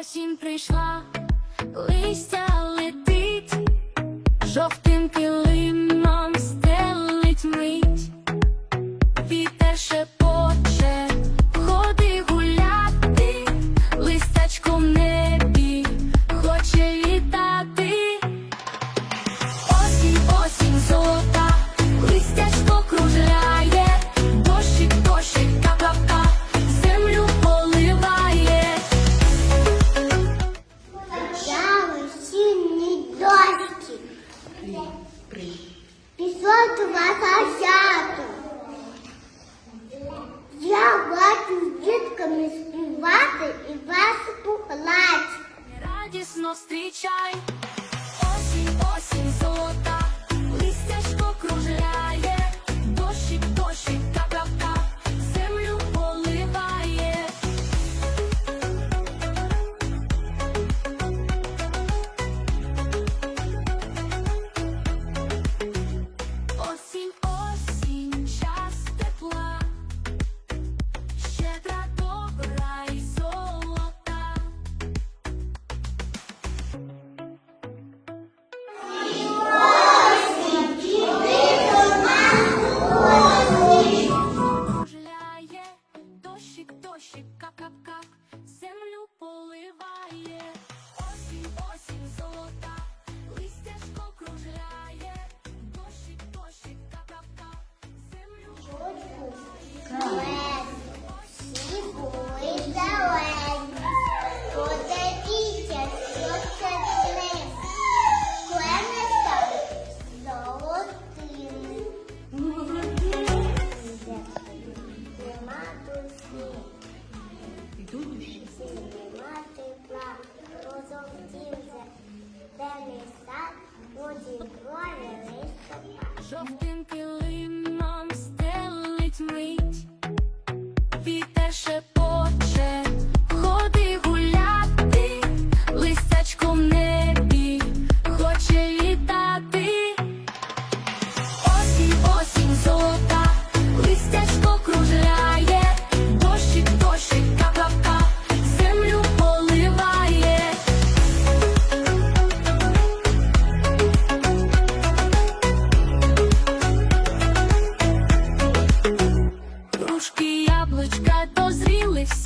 Осінь прийшла, листя встречай. Just think you leave, mom, still with me. Грушки, яблучка дозріли всі.